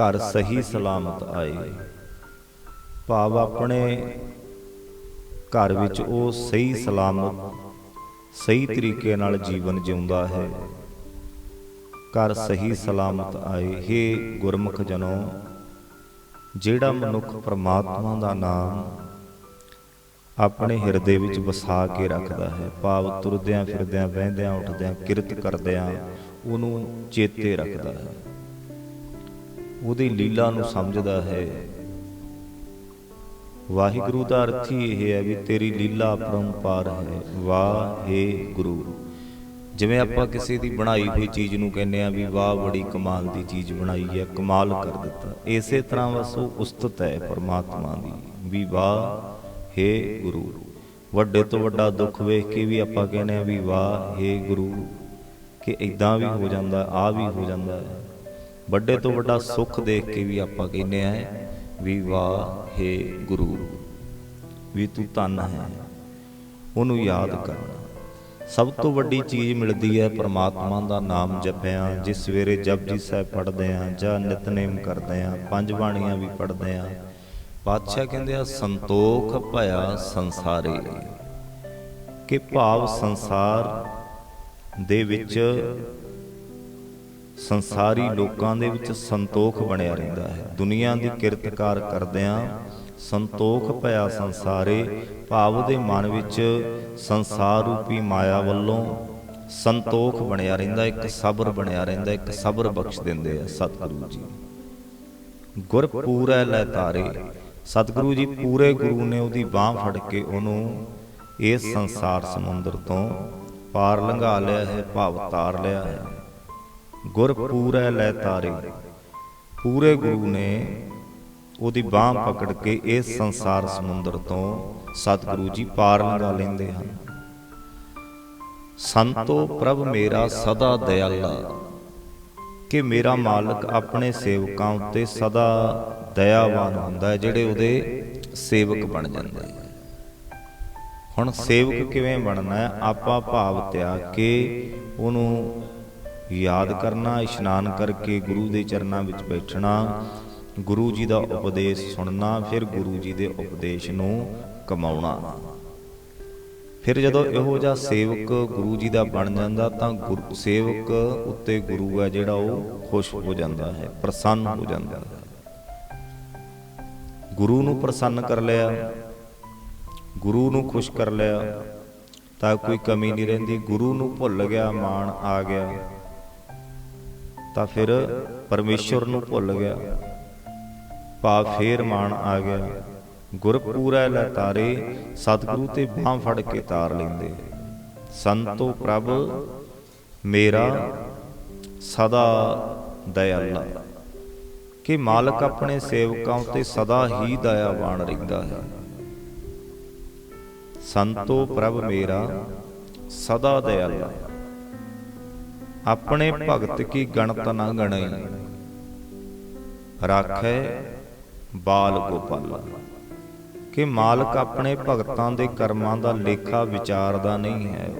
ਘਰ ਸਹੀ ਸਲਾਮਤ ਆਏ। ਭਾਵ ਆਪਣੇ ਘਰ ਵਿੱਚ ਉਹ ਸਹੀ ਸਲਾਮਤ, ਸਹੀ ਤਰੀਕੇ ਨਾਲ ਜੀਵਨ ਜਿਉਂਦਾ ਹੈ। ਘਰ ਸਹੀ ਸਲਾਮਤ ਆਏ हे ਗੁਰਮੁਖ ਜਨੋ, ਜਿਹੜਾ ਮਨੁੱਖ ਪ੍ਰਮਾਤਮਾ ਦਾ ਨਾਮ ਆਪਣੇ ਹਿਰਦੇ ਵਿੱਚ ਵਸਾ ਕੇ ਰੱਖਦਾ ਹੈ, ਭਾਵ ਤੁਰਦਿਆਂ ਫਿਰਦਿਆਂ ਬਹਿੰਦਿਆਂ ਉੱਠਦਿਆਂ, ਕਿਰਤ ਕਰਦਿਆਂ ਉਹਨੂੰ ਚੇਤੇ ਰੱਖਦਾ ਹੈ। ਉਹਦੀ ਲੀਲਾ ਨੂੰ ਸਮਝਦਾ ਹੈ। ਵਾਹਿਗੁਰੂ ਦਾ ਅਰਥ ਹੀ ਇਹ ਹੈ ਵੀ ਤੇਰੀ ਲੀਲਾ ਪਰੰਪਾਰ ਹੈ। ਵਾਹਿਗੁਰੂ। ਜਿਵੇਂ ਆਪਾਂ ਕਿਸੇ ਦੀ ਬਣਾਈ ਹੋਈ ਚੀਜ਼ ਨੂੰ ਕਹਿੰਦੇ ਆ ਵੀ ਵਾਹ ਬੜੀ ਕਮਾਲ ਦੀ ਚੀਜ਼ ਬਣਾਈ ਹੈ, ਕਮਾਲ ਕਰ ਦਿੱਤਾ। ਇਸੇ ਤਰ੍ਹਾਂ ਬਸ ਉਹ ਉਸਤਤ ਹੈ ਪਰਮਾਤਮਾ ਦੀ ਵੀ ਵਾਹ ਹੈ ਗੁਰੂ ਵੱਡੇ ਤੋਂ ਵੱਡਾ ਦੁੱਖ ਵੇਖ ਕੇ ਵੀ ਆਪਾਂ ਕਹਿੰਦੇ ਆ ਵੀ ਵਾਹ ਹੈ ਗੁਰੂ ਕਿ ਇਦਾਂ ਵੀ ਹੋ ਜਾਂਦਾ ਆ ਵੀ ਹੋ ਜਾਂਦਾ ਹੈ। ਵੱਡੇ ਤੋਂ ਵੱਡਾ ਸੁੱਖ ਦੇਖ ਕੇ ਵੀ ਆਪਾਂ ਕਹਿੰਦੇ ਆ ਵੀ ਵਾਹ, ਹੈ ਗੁਰੂ, ਵੀ ਤੂੰ ਧੰਨ ਹੈ। ਉਹਨੂੰ ਯਾਦ ਕਰਨਾ ਸਭ ਤੋਂ ਵੱਡੀ ਚੀਜ਼ ਮਿਲਦੀ ਹੈ ਪ੍ਰਮਾਤਮਾ ਦਾ ਨਾਮ ਜਪਿਆ। ਜਿਸ ਸਵੇਰੇ ਜਪਜੀ ਸਾਹਿਬ ਪੜ੍ਹਦੇ ਆ ਜਾਂ ਨਿਤਨੇਮ ਕਰਦੇ ਆ ਪੰਜ ਬਾਣੀਆਂ ਵੀ ਪੜ੍ਹਦੇ ਆ ਪਾਤਸ਼ਾਹ ਕਹਿੰਦੇ ਆ, ਸੰਤੋਖ ਭਇਆ ਸੰਸਾਰੇ ਕਿ ਭਾਵ ਸੰਸਾਰ ਦੇ ਵਿੱਚ ਸੰਸਾਰੀ ਲੋਕਾਂ ਦੇ ਵਿੱਚ ਸੰਤੋਖ ਬਣਿਆ ਰਹਿੰਦਾ ਹੈ। ਦੁਨੀਆ ਦੀ ਕਿਰਤਕਾਰ ਕਰਦਿਆਂ ਸੰਤੋਖ ਭਇਆ ਸੰਸਾਰੇ, ਭਾਵ ਦੇ ਮਨ ਵਿੱਚ ਸੰਸਾਰ ਰੂਪੀ ਮਾਇਆ ਵੱਲੋਂ ਸੰਤੋਖ ਬਣਿਆ ਰਹਿੰਦਾ, ਇੱਕ ਸਬਰ ਬਣਿਆ ਰਹਿੰਦਾ, ਇੱਕ ਸਬਰ ਬਖਸ਼ ਦਿੰਦੇ ਆ ਸਤਿਗੁਰੂ ਜੀ। ਗੁਰ ਪੂਰੈ ਲੈ ਤਾਰੇ। ਸਤਿਗੁਰੂ ਜੀ, ਪੂਰੇ ਗੁਰੂ ਨੇ ਉਹਦੀ ਬਾਹ ਫੜ ਕੇ ਉਹਨੂੰ ਇਸ ਸੰਸਾਰ ਸਮੁੰਦਰ ਤੋਂ ਪਾਰ ਲੰਘਾ ਲਿਆ ਹੈ, ਭਾਵ ਤਾਰ ਲਿਆ ਹੈ। ਗੁਰ ਪੂਰੈ ਲੈ ਤਾਰੇ। ਪੂਰੇ ਗੁਰੂ ਨੇ ਉਹਦੀ ਬਾਹ ਪਕੜ ਕੇ ਇਸ ਸੰਸਾਰ ਸਮੁੰਦਰ ਤੋਂ ਸਤਿਗੁਰੂ ਜੀ ਪਾਰ ਲੰਘਾ ਲੈਂਦੇ ਹਨ। ਸੰਤੋ ਪ੍ਰਭ ਮੇਰਾ ਸਦਾ ਦਇਆਲਾ, ਕਿ ਮੇਰਾ ਮਾਲਕ ਆਪਣੇ ਸੇਵਕਾਂ ਉੱਤੇ ਸਦਾ ਦਇਆਵਾਨ ਹੁੰਦਾ ਹੈ, ਜਿਹੜੇ ਉਹਦੇ ਸੇਵਕ ਬਣ ਜਾਂਦੇ ਆ ਹੁਣ ਸੇਵਕ ਕਿਵੇਂ ਬਣਨਾ ਹੈ? ਆਪਾ ਭਾਵ ਤਿਆਗ ਕੇ ਉਹਨੂੰ ਯਾਦ ਕਰਨਾ, ਇਸ਼ਨਾਨ ਕਰਕੇ ਗੁਰੂ ਦੇ ਚਰਨਾਂ ਵਿੱਚ ਬੈਠਣਾ, ਗੁਰੂ ਜੀ ਦਾ ਉਪਦੇਸ਼ ਸੁਣਨਾ, ਫਿਰ ਗੁਰੂ ਜੀ ਦੇ ਉਪਦੇਸ਼ ਨੂੰ ਕਮਾਉਣਾ। ਫਿਰ ਜਦੋਂ ਇਹੋ ਜਿਹਾ ਸੇਵਕ ਗੁਰੂ ਜੀ ਦਾ ਬਣ ਜਾਂਦਾ, ਤਾਂ ਗੁਰੂ, ਸੇਵਕ ਉੱਤੇ ਗੁਰੂ ਹੈ ਜਿਹੜਾ ਉਹ ਖੁਸ਼ ਹੋ ਜਾਂਦਾ ਹੈ, ਪ੍ਰਸੰਨ ਹੋ ਜਾਂਦਾ ਹੈ। ਗੁਰੂ ਨੂੰ ਪ੍ਰਸੰਨ ਕਰ ਲਿਆ, ਗੁਰੂ ਨੂੰ ਖੁਸ਼ ਕਰ ਲਿਆ, ਤਾਂ ਕੋਈ ਕਮੀ ਨਹੀਂ ਰਹਿੰਦੀ। ਗੁਰੂ ਨੂੰ ਭੁੱਲ ਗਿਆ, ਮਾਣ ਆ ਗਿਆ। ਤਾਂ ਫਿਰ ਪਰਮੇਸ਼ਵਰ ਨੂੰ ਭੁੱਲ ਗਿਆ। ਭਾਵ ਫੇਰ ਮਾਣ ਆ ਗਿਆ। ਗੁਰ ਪੂਰਾ ਲੈ ਤਾਰੇ, ਸਤਿਗੁਰੂ ਤੇ ਬਾਹ ਫੜ ਕੇ ਤਾਰ ਲੈਂਦੇ। ਸੰਤੋ ਪ੍ਰਭ, ਮੇਰਾ ਸਦਾ ਦਇਆਲਾ। ਕਿ ਮਾਲਕ ਆਪਣੇ ਸੇਵਕਾਂ ਉਤੇ ਸਦਾ ਹੀ ਦਇਆਵਾਨ ਰਹਿੰਦਾ ਹੈ। ਸੰਤੋ ਪ੍ਰਭ, ਮੇਰਾ ਸਦਾ ਦਇਆਲਾ। ਆਪਣੇ ਭਗਤ ਕੀ ਗਣਤ ਨਾ ਗਣਈ। ਰਾਖੈ ਬਾਲ ਗੋਪਾਲ। ਕਿ ਮਾਲਕ ਆਪਣੇ ਭਗਤਾਂ ਦੇ ਕਰਮਾਂ ਦਾ ਲੇਖਾ ਵਿਚਾਰਦਾ ਨਹੀਂ ਹੈ।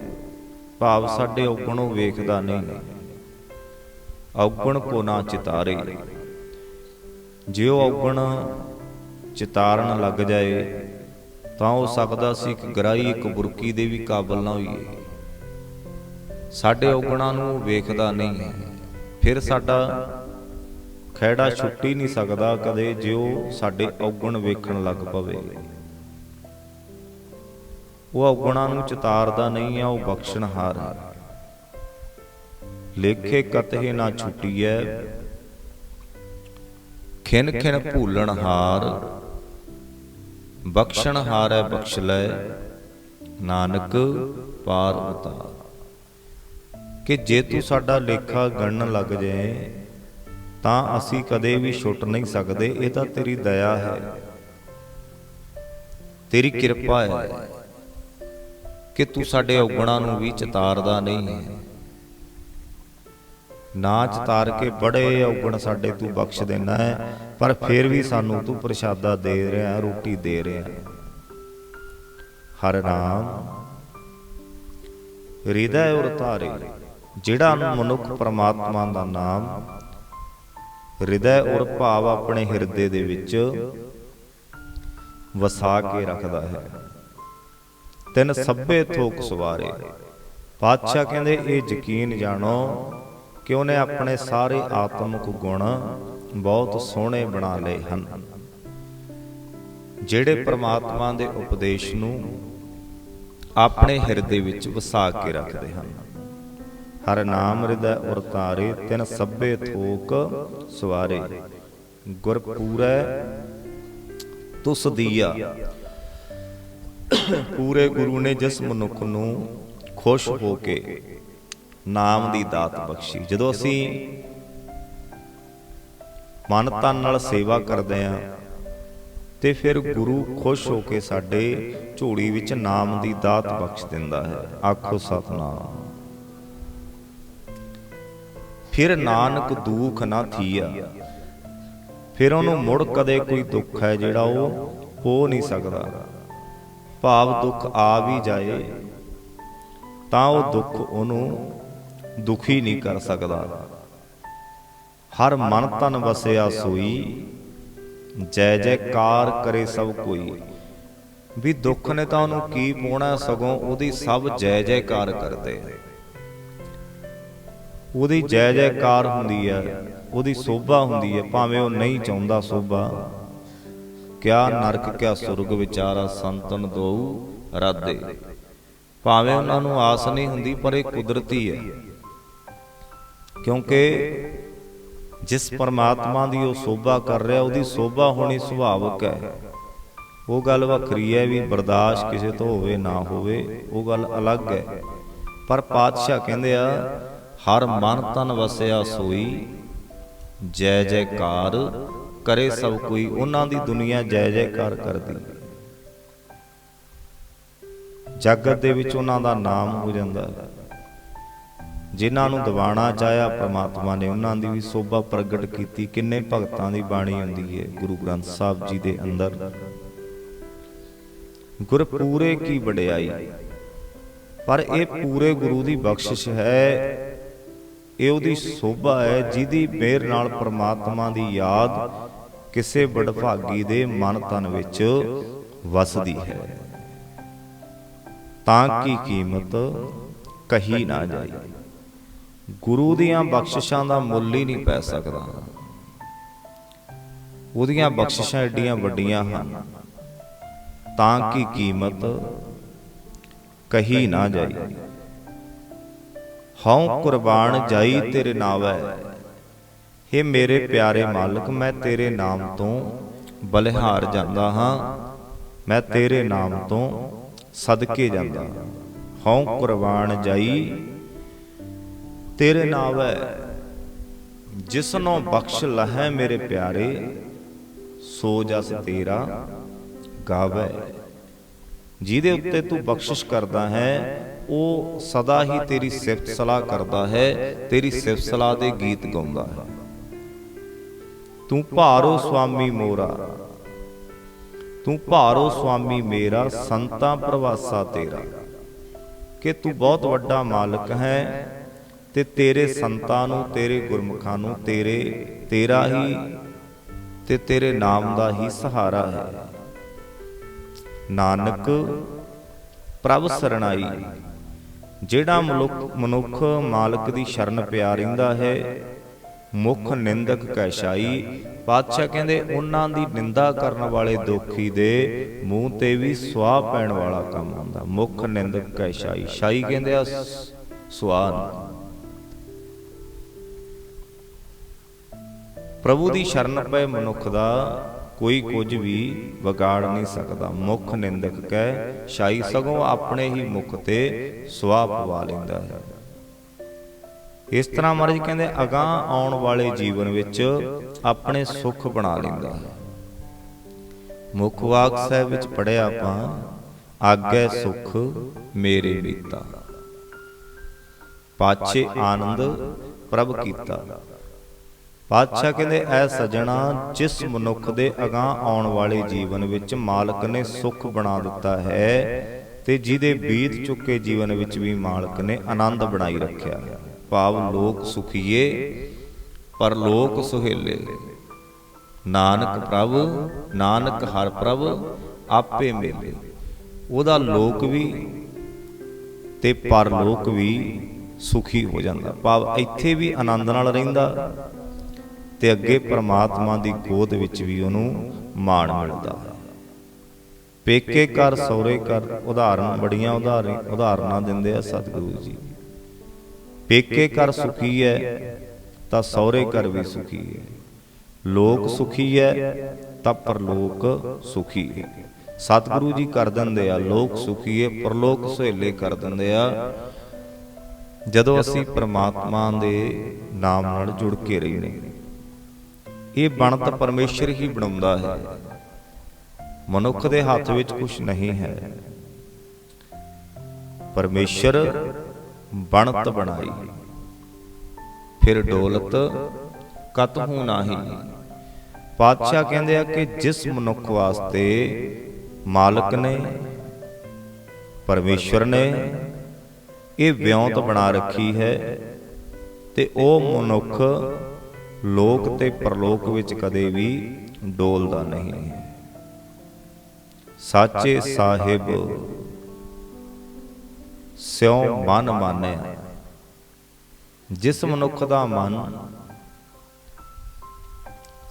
ਭਾਵ ਸਾਡੇ ਔਗਣੋਂ ਵੇਖਦਾ ਨਹੀਂ। ਔਗਣ ਕੋ ਨਾ ਚਿਤਾਰੇ। ਜੇ ਉਹ ਔਗਣ ਚਿਤਾਰਨ ਲੱਗ ਜਾਏ, ਤਾਂ ਹੋ ਸਕਦਾ ਸੀ ਇੱਕ ਗਰਾਈ ਇੱਕ ਬੁਰਕੀ ਦੇ ਵੀ ਕਾਬਲ ਨਾ ਹੋਈਏ। ਸਾਡੇ ਔਗਣਾ ਨੂੰ ਵੇਖਦਾ ਨਹੀਂ। ਹੈ ਫਿਰ ਸਾਡਾ ਖੈੜਾ ਛੁੱਟੀ ਨਹੀਂ ਸਕਦਾ ਕਦੇ ਜਿਉ ਸਾਡੇ ਔਗਣ ਵੇਖਣ ਲੱਗ ਪਵੇ। ਉਹ ਔਗਣਾ ਨੂੰ ਚਿਤਾਰਦਾ ਨਹੀਂ ਆ, ਉਹ ਬਖਸ਼ਣਹਾਰ ਹੈ ਲੇਖੇ ਕਤਹਿ ਨਾ ਛੁੱਟੀਐ, ਖਿਨ ਖਿਨ ਭੂਲਣਹਾਰ ਬਖਸ਼ਣਹਾਰ ਹੈ ਬਖਸ਼ ਲੈ, ਨਾਨਕ ਪਾਰ ਉਤਾਰ। ਕਿ ਜੇ ਤੂੰ ਸਾਡਾ ਲੇਖਾ ਗਣਨ ਲੱਗ ਜਾਏ, ਤਾਂ ਅਸੀਂ ਕਦੇ ਵੀ ਛੁੱਟ ਨਹੀਂ ਸਕਦੇ, ਇਹ ਤਾਂ ਤੇਰੀ ਦਇਆ ਹੈ। ਤੇਰੀ ਕਿਰਪਾ ਹੈ ਕਿ ਤੂੰ ਸਾਡੇ ਔਗਣਾਂ ਨੂੰ ਵੀ ਚਤਾਰਦਾ ਨਹੀਂ। ਹੈ ਨਾ ਚਿਤਾਰ ਕੇ ਬੜੇ ਔਗਣ ਸਾਡੇ ਤੂੰ ਬਖਸ਼ ਦੇਣਾ ਹੈ, ਪਰ ਫਿਰ ਵੀ ਸਾਨੂੰ ਤੂੰ ਪ੍ਰਸ਼ਾਦਾ ਦੇ ਰਿਹਾ, ਰੋਟੀ ਦੇ ਰਿਹਾ। ਹਰ ਨਾਮ ਹਿਰਦੈ ਉਰ ਧਾਰੇ। ਜਿਹੜਾ ਮਨੁੱਖ ਪਰਮਾਤਮਾ ਦਾ ਨਾਮ ਹਿਰਦੈ ਔਰ ਭਾਵ ਆਪਣੇ ਹਿਰਦੇ ਦੇ ਵਿੱਚ ਵਸਾ ਕੇ ਰੱਖਦਾ ਹੈ। ਤਿੰਨ ਸਭੇ ਥੋਕ ਸਵਾਰੇ। ਪਾਤਸ਼ਾਹ ਕਹਿੰਦੇ, ਇਹ ਯਕੀਨ ਜਾਣੋ ਕਿ ਉਹਨੇ ਆਪਣੇ ਸਾਰੇ ਆਤਮਿਕ ਗੁਣ ਬਹੁਤ ਸੋਹਣੇ ਬਣਾ ਲਏ ਹਨ। ਜਿਹੜੇ ਪ੍ਰਮਾਤਮਾ ਦੇ ਉਪਦੇਸ਼ ਨੂੰ ਆਪਣੇ ਹਿਰਦੇ ਵਿੱਚ ਵਸਾ ਕੇ ਰੱਖਦੇ ਹਨ। ਹਰ ਨਾਮ ਹਿਰਦੈ ਉਰ ਤਾਰੇ ਤਿਨ ਸਭੇ ਥੋਕ ਸਵਾਰੇ। ਗੁਰ ਪੂਰੈ ਤੁਸ ਦੀਆ। ਪੂਰੇ ਗੁਰੂ ਨੇ ਜਿਸ ਮਨੁੱਖ ਨੂੰ ਖੁਸ਼ ਹੋ ਕੇ ਨਾਮ ਦੀ ਦਾਤ ਬਖਸ਼ੀ। ਜਦੋਂ ਅਸੀਂ ਮਨ ਤਨ ਨਾਲ ਸੇਵਾ ਕਰਦੇ ਆਂ ਤੇ ਫਿਰ ਗੁਰੂ ਖੁਸ਼ ਹੋ ਕੇ ਸਾਡੇ ਝੋਲੀ ਵਿੱਚ ਨਾਮ ਦੀ ਦਾਤ ਬਖਸ਼ ਦਿੰਦਾ ਹੈ। ਆਖੋ ਸਤਨਾਮ। ਫਿਰ ਨਾਨਕ ਦੁਖ ਨਾ ਥੀਆ। ਫਿਰ ਉਹਨੂੰ ਮੁੜ ਕਦੇ ਕੋਈ ਦੁੱਖ ਹੈ ਜਿਹੜਾ ਉਹ ਹੋ ਨਹੀਂ ਸਕਦਾ। ਭਾਵ ਦੁੱਖ ਆ ਵੀ ਜਾਏ, ਤਾਂ ਉਹ ਦੁੱਖ ਉਹਨੂੰ ਦੁਖੀ ਨਹੀਂ ਕਰ ਸਕਦਾ। ਹਰ ਮਨ ਤਨ ਵਸਿਆ ਸੋਈ, ਜੈ ਜੈਕਾਰ ਕਰੇ ਸਭ ਕੋਈ। ਵੀ ਦੁੱਖ ਨੇ ਤਾਂ ਉਹਨੂੰ ਕੀ ਪੋਣਾ, ਸਗੋਂ ਉਹਦੀ ਸਭ ਜੈ ਜੈਕਾਰ ਕਰਦੇ। ਉਹਦੀ ਜੈ ਜੈਕਾਰ ਹੁੰਦੀ ਹੈ ਉਹਦੀ ਸੋਭਾ ਹੁੰਦੀ ਹੈ ਭਾਵੇਂ ਉਹ ਨਹੀਂ ਚਾਹੁੰਦਾ ਸੋਭਾ। ਕਿਆ ਨਰਕ ਕਿਆ ਸੁਰਗ ਵਿਚਾਰਾ ਸੰਤਨ ਦੋਉ ਰਾਦੇ। ਭਾਵੇਂ ਉਹਨਾਂ ਨੂੰ ਆਸ ਨਹੀਂ ਹੁੰਦੀ ਪਰ ਇਹ ਕੁਦਰਤੀ ਹੈ ਕਿਉਂਕਿ ਜਿਸ ਪਰਮਾਤਮਾ ਦੀ ਉਹ ਸੋਭਾ ਕਰ ਰਿਹਾ ਉਹਦੀ ਸੋਭਾ ਹੋਣੀ ਸੁਭਾਵਕ ਹੈ। ਉਹ ਗੱਲ ਵੱਖਰੀ ਹੈ ਵੀ ਬਰਦਾਸ਼ਤ ਕਿਸੇ ਤੋਂ ਹੋਵੇ ਨਾ ਹੋਵੇ ਉਹ ਗੱਲ ਅਲੱਗ ਹੈ। ਪਰ ਪਾਤਸ਼ਾਹ ਕਹਿੰਦੇ ਆ ਹਰ ਮਨ ਤਨ ਵਸਿਆ ਸੋਈ, ਜੈ ਜੈਕਾਰ ਕਰੇ ਸਭ ਕੋਈ, ਉਹਨਾਂ ਦੀ ਦੁਨੀਆ ਜੈ ਜੈਕਾਰ ਕਰਦੀ। ਜਗਤ ਦੇ ਵਿੱਚ ਉਹਨਾਂ ਦਾ ਨਾਮ ਹੋ ਜਾਂਦਾ ਹੈ। ਜਿਨ੍ਹਾਂ ਨੂੰ ਦਿਵਾਣਾ ਚਾਹਿਆ ਪ੍ਰਮਾਤਮਾ ਨੇ, ਉਹਨਾਂ ਦੀ ਵੀ ਸੋਭਾ ਪ੍ਰਗਟ ਕੀਤੀ। ਕਿੰਨੇ ਭਗਤਾਂ ਦੀ ਬਾਣੀ ਹੁੰਦੀ ਹੈ ਗੁਰੂ ਗ੍ਰੰਥ ਸਾਹਿਬ ਜੀ ਦੇ ਅੰਦਰ। ਗੁਰ ਪੂਰੇ ਕੀ ਵਡਿਆਈ। ਪਰ ਇਹ ਪੂਰੇ ਗੁਰੂ ਦੀ ਬਖਸ਼ਿਸ਼ ਹੈ ਇਹ ਉਹਦੀ ਸੋਭਾ ਹੈ ਜਿਹਦੀ ਮਿਹਰ ਨਾਲ ਪ੍ਰਮਾਤਮਾ ਦੀ ਯਾਦ ਕਿਸੇ ਬੜਭਾਗੀ ਦੇ ਮਨ ਤਨ ਵਿੱਚ ਵਸਦੀ ਹੈ। ਤਾਂ ਕੀ ਕੀਮਤ ਕਹੀ ਨਾ ਜਾਈ। ਗੁਰੂ ਦੀਆਂ ਬਖਸ਼ਿਸ਼ਾਂ ਦਾ ਮੁੱਲ ਹੀ ਨਹੀਂ ਪੈ ਸਕਦਾ। ਉਹਦੀਆਂ ਬਖਸ਼ਿਸ਼ਾਂ ਏਡੀਆਂ ਵੱਡੀਆਂ ਹਨ। ਤਾਂ ਕੀ ਕੀਮਤ ਕਹੀ ਨਾ ਜਾਈ। ਹਉ ਕੁਰਬਾਨ ਜਾਈ ਤੇਰੇ ਨਾਵੈ। हे ਮੇਰੇ ਪਿਆਰੇ ਮਾਲਕ, ਮੈਂ ਤੇਰੇ ਨਾਮ ਤੋਂ ਬਲਿਹਾਰ ਜਾਂਦਾ ਹਾਂ। ਮੈਂ ਤੇਰੇ ਨਾਮ ਤੋਂ ਸਦਕੇ ਜਾਂਦਾ ਹਾਂ। ਹਉ ਕੁਰਬਾਨ ਜਾਈ ਤੇਰੇ ਨਾਵੈ। ਜਿਸਨੋਂ ਬਖਸ਼ ਲਹੈ ਮੇਰੇ ਪਿਆਰੇ, ਸੋ ਜਸ ਤੇਰਾ ਗਾਵੇ। ਜਿਹਦੇ ਉੱਤੇ ਤੂੰ ਬਖਸ਼ਿਸ਼ ਕਰਦਾ ਹੈ ਉਹ ਸਦਾ ਹੀ ਤੇਰੀ ਸਿਫਤ ਸਲਾਹ ਕਰਦਾ ਹੈ, ਤੇਰੀ ਸਿਫਤ ਸਲਾਹ ਦੇ ਗੀਤ ਗਾਉਂਦਾ ਹੈ। ਤੂੰ ਭਾਰੋ ਸੁਆਮੀ ਮੋਰਾ, ਤੂੰ ਭਾਰੋ ਸੁਆਮੀ ਮੇਰਾ, ਸੰਤਾਂ ਪ੍ਰਵਾਸਾ ਤੇਰਾ। ਕਿ ਤੂੰ ਬਹੁਤ ਵੱਡਾ ਮਾਲਕ ਹੈ ਤੇ ਤੇਰੇ ਸੰਤਾਂ ਨੂੰ, ਤੇਰੇ ਗੁਰਮੁਖਾਂ ਨੂੰ, ਤੇਰੇ, ਤੇਰਾ ਹੀ ਤੇ ਤੇਰੇ ਨਾਮ ਦਾ ਹੀ ਸਹਾਰਾ ਹੈ। ਨਾਨਕ, ਪ੍ਰਭ ਸਰਣਾਈ। ਜਿਹੜਾ ਮਨੁੱਖ ਮਾਲਕ ਦੀ ਸ਼ਰਨ ਪਿਆ ਰਹਿੰਦਾ ਹੈ, ਮੁਖ ਨਿੰਦਕ ਕੈਸ਼ਾਈ ਪਾਤਸ਼ਾਹ ਕਹਿੰਦੇ ਉਹਨਾਂ ਦੀ ਨਿੰਦਾ ਕਰਨ ਵਾਲੇ ਦੁਖੀ ਦੇ ਮੂੰਹ ਤੇ ਵੀ ਸਵਾਹ ਪੈਣ ਵਾਲਾ ਕੰਮ ਹੁੰਦਾ। ਮੁਖ ਨਿੰਦਕ ਕੈਸ਼ਾਈ। ਸ਼ਾਈ ਕਹਿੰਦੇ ਆ ਸਵਾਹ ਪ੍ਰਭੂ ਦੀ ਸ਼ਰਨ ਪਏ ਮਨੁੱਖ ਦਾ ਕੋਈ ਕੁਝ ਵੀ ਵਿਗਾੜ ਨਹੀਂ ਸਕਦਾ। ਮੁਖ ਨਿੰਦਕ ਕੈ ਸ਼ਾਈ ਸਗੋਂ ਆਪਣੇ ਹੀ ਮੁਖ ਤੇ ਸਵਾਹ ਪਵਾ ਲੈਂਦਾ ਹੈ। ਇਸ ਤਰ੍ਹਾਂ ਮਹਾਰਾਜ ਕਹਿੰਦੇ, ਅਗਾਹ ਆਉਣ ਵਾਲੇ ਜੀਵਨ ਵਿੱਚ ਆਪਣੇ ਸੁੱਖ ਬਣਾ ਲੈਂਦਾ ਹੈ। ਮੁਖ ਵਾਕ ਸਾਹਿਬ ਵਿੱਚ ਪੜਿਆ ਆਪਾਂ, ਆਗੇ ਸੁਖ ਮੇਰੇ ਮੀਤਾ ਪਾਛੇ ਆਨੰਦ ਪ੍ਰਭ ਕੀਤਾ। ਪਾਤਸ਼ਾਹ ਕਹਿੰਦੇ, ਐ ਸਜਣਾ, ਜਿਸ ਮਨੁੱਖ ਦੇ ਅਗਾਹ ਆਉਣ ਵਾਲੇ ਜੀਵਨ ਵਿੱਚ ਮਾਲਕ ਨੇ ਸੁੱਖ ਬਣਾ ਦਿੱਤਾ ਹੈ ਤੇ ਜਿਹਦੇ ਬੀਤ ਚੁੱਕੇ ਜੀਵਨ ਵਿੱਚ ਵੀ ਮਾਲਕ ਨੇ ਆਨੰਦ ਬਣਾਈ ਰੱਖਿਆ। ਹੈ ਭਾਵ ਲੋਕ ਸੁਖੀਏ, ਪਰ ਲੋਕ ਸੁਹੇਲੇ। ਨਾਨਕ ਪ੍ਰਭ, ਨਾਨਕ ਹਰ ਪ੍ਰਭ, ਆਪੇ ਮੇਲੇ। ਉਹਦਾ ਲੋਕ ਵੀ ਤੇ ਪਰਲੋਕ ਵੀ ਸੁਖੀ ਹੋ ਜਾਂਦਾ। ਭਾਵ ਇੱਥੇ ਵੀ ਆਨੰਦ ਨਾਲ ਰਹਿੰਦਾ। ਤੇ ਅੱਗੇ ਪਰਮਾਤਮਾ ਦੀ ਗੋਦ ਵਿੱਚ ਵੀ ਉਹਨੂੰ ਮਾਣ ਮਿਲਦਾ। ਹੈ ਪੇਕੇ ਕਰ ਸੌਰੇ ਕਰ ਉਦਾਹਰਨ ਬੜੀਆਂ ਉਦਾਹਰਨ ਉਦਾਹਰਨਾਂ ਦਿੰਦੇ ਆ ਸਤਿਗੁਰੂ ਜੀ। ਪੇਕੇ ਕਰ ਸੁਖੀ ਹੈ ਤਾਂ ਸੌਰੇ ਘਰ ਵੀ ਸੁਖੀ ਹੈ ਲੋਕ ਸੁਖੀ ਹੈ ਤਾਂ ਪਰਲੋਕ ਸੁਖੀ ਹੈ ਸਤਿਗੁਰੂ ਜੀ ਕਰ ਦਿੰਦੇ ਆ, ਲੋਕ ਸੁਖੀ ਹੈ ਪਰਲੋਕ ਸੁਹੇਲੇ ਕਰ ਦਿੰਦੇ ਆ। ਜਦੋਂ ਅਸੀਂ ਪ੍ਰਮਾਤਮਾ ਦੇ ਨਾਮ ਨਾਲ ਜੁੜ ਕੇ ਰਹਿੰਦੇ ਇਹ ਬਣਤ ਪਰਮੇਸ਼ਰ ਹੀ ਬਣਾਉਂਦਾ ਹੈ। ਮਨੁੱਖ ਦੇ ਹੱਥ ਵਿੱਚ ਕੁਝ ਨਹੀਂ ਹੈ। ਪਰਮੇਸ਼ਰ ਬਣਤ ਬਣਾਈ। ਫਿਰ ਡੋਲਤ ਕਤਹੂ ਨਾਹੀ। ਪਾਤਸ਼ਾਹ ਕਹਿੰਦੇ ਆ ਕਿ ਜਿਸ ਮਨੁੱਖ ਵਾਸਤੇ ਮਾਲਕ ਨੇ, ਪਰਮੇਸ਼ਰ ਨੇ ਇਹ ਵਿਉਂਤ ਬਣਾ ਰੱਖੀ ਹੈ ਤੇ ਉਹ ਮਨੁੱਖ ਲੋਕ ਤੇ ਪਰਲੋਕ ਵਿੱਚ ਕਦੇ ਵੀ ਡੋਲਦਾ ਨਹੀਂ। ਹੈ ਸਾਚੇ ਸਾਹਿਬ, ਸਿਉ ਮਨ ਮਾਨਿਆ ਜਿਸ ਮਨੁੱਖ ਦਾ ਮਨ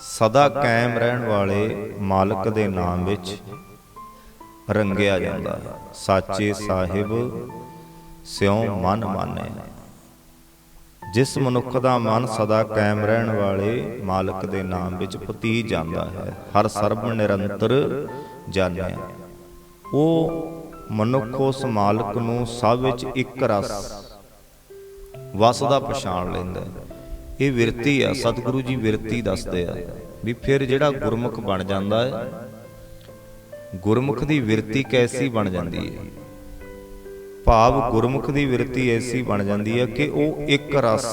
ਸਦਾ ਕਾਇਮ ਰਹਿਣ ਵਾਲੇ ਮਾਲਕ ਦੇ ਨਾਮ ਵਿੱਚ ਰੰਗਿਆ ਜਾਂਦਾ ਹੈ। ਸਾਚੇ ਸਾਹਿਬ, ਸਿਉ ਮਨ ਮਾਨਿਆ ਜਿਸ ਮਨੁੱਖ ਦਾ ਮਨ ਸਦਾ ਕਾਇਮ ਰਹਿਣ ਵਾਲੇ ਮਾਲਕ ਦੇ ਨਾਮ ਵਿੱਚ ਪਤੀ ਜਾਂਦਾ ਹੈ। ਹਰ ਸਰਬ ਨਿਰੰਤਰ ਜਾਣਿਆ ਉਹ ਮਨੁੱਖ ਉਸ ਮਾਲਕ ਨੂੰ ਸਭ ਵਿੱਚ ਇੱਕ ਰਸ ਵਸਦਾ ਪਛਾਣ ਲੈਂਦਾ। ਇਹ ਵਿਰਤੀ ਆ ਸਤਿਗੁਰੂ ਜੀ ਵਿਰਤੀ ਦੱਸਦੇ ਆ ਵੀ ਫਿਰ ਜਿਹੜਾ ਗੁਰਮੁਖ ਬਣ ਜਾਂਦਾ ਹੈ ਗੁਰਮੁਖ ਦੀ ਵਿਰਤੀ ਕੈਸੀ ਬਣ ਜਾਂਦੀ ਹੈ? ਭਾਵ ਗੁਰਮੁਖ ਦੀ ਵਿਰਤੀ ਐਸੀ ਬਣ ਜਾਂਦੀ ਹੈ ਕਿ ਉਹ ਇੱਕ ਰਸ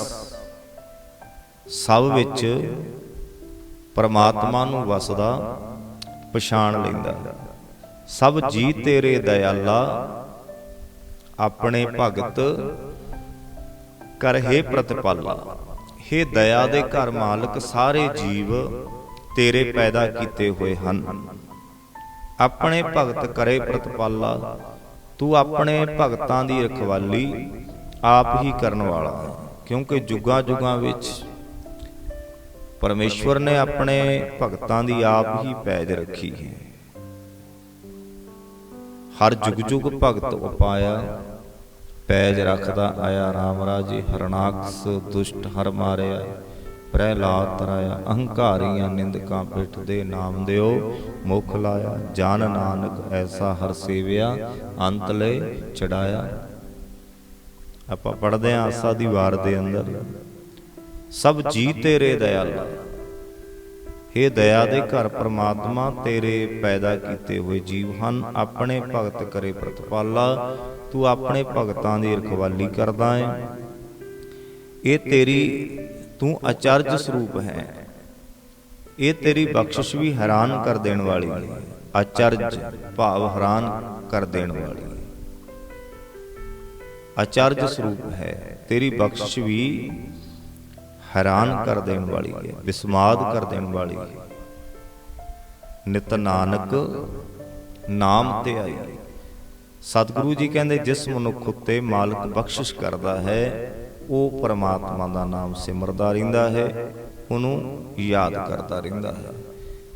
ਸਭ ਵਿੱਚ ਪਰਮਾਤਮਾ ਨੂੰ ਵਸਦਾ, ਪਛਾਣ ਲੈਂਦਾ। ਸਭ ਜੀ ਤੇਰੇ ਦਇਆਲਾ, ਆਪਣੇ ਭਗਤ ਕਰਹੇ ਪ੍ਰਤਪਾਲਾ। हे ਦਇਆ ਦੇ ਘਰ ਮਾਲਕ, ਸਾਰੇ ਜੀਵ ਤੇਰੇ ਪੈਦਾ ਕੀਤੇ ਹੋਏ ਹਨ। ਆਪਣੇ ਭਗਤ ਕਰੇ ਪ੍ਰਤਪਾਲਾ। ਤੂੰ ਆਪਣੇ ਭਗਤਾਂ ਦੀ ਰਖਵਾਲੀ ਆਪ ਹੀ ਕਰਨ ਵਾਲਾ ਹੈ। ਕਿਉਂਕਿ ਜੁਗਾਂ ਜੁਗਾਂ ਵਿੱਚ ਪਰਮੇਸ਼ਵਰ ਨੇ ਆਪਣੇ ਭਗਤਾਂ ਦੀ ਆਪ ਹੀ ਪੈਜ ਰੱਖੀ ਹੈ। ਹਰ ਜੁਗ ਜੁਗ ਭਗਤ ਉਪਾਇਆ, ਪੈਜ ਰੱਖਦਾ ਆਇਆ RAM ਰਾਜੇ, ਹਰਨਾਕਸ ਦੁਸ਼ਟ ਹਰ ਮਾਰਿਆ। ਪ੍ਰਹਿਲਾਦ ਤਰਾਇਆ, ਅਹੰਕਾਰੀਆਂ ਨਿੰਦਕਾਂ ਪਿੱਠ ਦੇ ਨਾਮ ਦਿਓ। ਮੁਖ ਲਾਇਆ, ਜਨ ਨਾਨਕ ਐਸਾ ਹਰ ਸੇਵਿਆ, ਅੰਤ ਚੜਾਇਆ। ਆਪਾਂ ਪੜਦੇ ਆਂ ਆਸਾ ਦੀ ਵਾਰ ਦੇ ਅੰਦਰ। ਸਭ ਜੀ ਤੇਰੇ ਦਇਆਲਾ। हे ਦਇਆ ਦੇ ਘਰ ਪ੍ਰਮਾਤਮਾ, ਤੇਰੇ ਪੈਦਾ ਕੀਤੇ ਹੋਏ ਜੀਵ ਹਨ, ਆਪਣੇ ਭਗਤ ਕਰੇ ਪ੍ਰਤਪਾਲਾ। ਤੂੰ ਆਪਣੇ ਭਗਤਾਂ ਦੀ ਰਖਵਾਲੀ ਕਰਦਾ ਹੈ ਇਹ ਤੇਰੀ ਤੂੰ ਅਚਰਜ ਸਰੂਪ ਹੈ। ਇਹ ਤੇਰੀ ਬਖਸ਼ਿਸ਼ ਵੀ ਹੈਰਾਨ ਕਰ ਦੇਣ ਵਾਲੀ ਹੈ। ਅਚਰਜ ਭਾਵ ਹੈਰਾਨ ਕਰ ਦੇਣ ਵਾਲੀ ਅਚਰਜ ਸਰੂਪ ਹੈ। ਤੇਰੀ ਬਖਸ਼ਿਸ਼ ਵੀ ਹੈਰਾਨ ਕਰ ਦੇਣ ਵਾਲੀ ਹੈ। ਵਿਸਮਾਦ ਕਰ ਦੇਣ ਵਾਲੀ ਹੈ। ਨਿਤ ਨਾਨਕ ਨਾਮ ਤੇ ਆਈ ਸਤਿਗੁਰੂ ਜੀ ਕਹਿੰਦੇ, ਜਿਸ ਮਨੁੱਖ ਉੱਤੇ ਮਾਲਕ ਬਖਸ਼ਿਸ਼ ਕਰਦਾ ਹੈ ਉਹ ਪਰਮਾਤਮਾ ਦਾ ਨਾਮ ਸਿਮਰਦਾ ਰਹਿੰਦਾ ਹੈ, ਉਹਨੂੰ ਯਾਦ ਕਰਦਾ ਰਹਿੰਦਾ ਹੈ।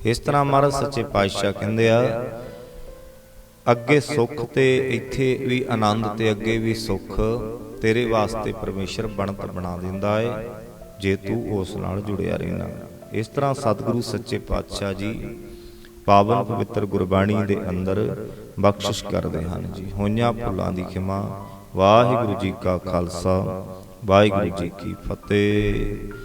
ਇਸ ਤਰ੍ਹਾਂ ਮਹਾਰਾਜ ਸੱਚੇ ਪਾਤਸ਼ਾਹ ਕਹਿੰਦੇ ਆ, ਅੱਗੇ ਸੁੱਖ ਤੇ ਇੱਥੇ ਵੀ ਆਨੰਦ ਤੇ ਅੱਗੇ ਵੀ ਸੁੱਖ, ਤੇਰੇ ਵਾਸਤੇ ਪਰਮੇਸ਼ਰ ਬਣਤ ਬਣਾ ਦਿੰਦਾ ਹੈ ਜੇ ਤੂੰ ਉਸ ਨਾਲ ਜੁੜਿਆ ਰਹਿਣਾ ਇਸ ਤਰ੍ਹਾਂ ਸਤਿਗੁਰੂ ਸੱਚੇ ਪਾਤਸ਼ਾਹ ਜੀ ਪਾਵਨ ਪਵਿੱਤਰ ਗੁਰਬਾਣੀ ਦੇ ਅੰਦਰ ਬਖਸ਼ਿਸ਼ ਕਰਦੇ ਹਨ ਜੀ। ਹੋਈਆਂ ਭੁੱਲਾਂ ਦੀ ਖਿਮਾ, ਵਾਹਿਗੁਰੂ ਜੀ ਕਾ ਖਾਲਸਾ। ਵਾਹਿਗੁਰੂ ਜੀ ਕੀ ਫਤਿਹ।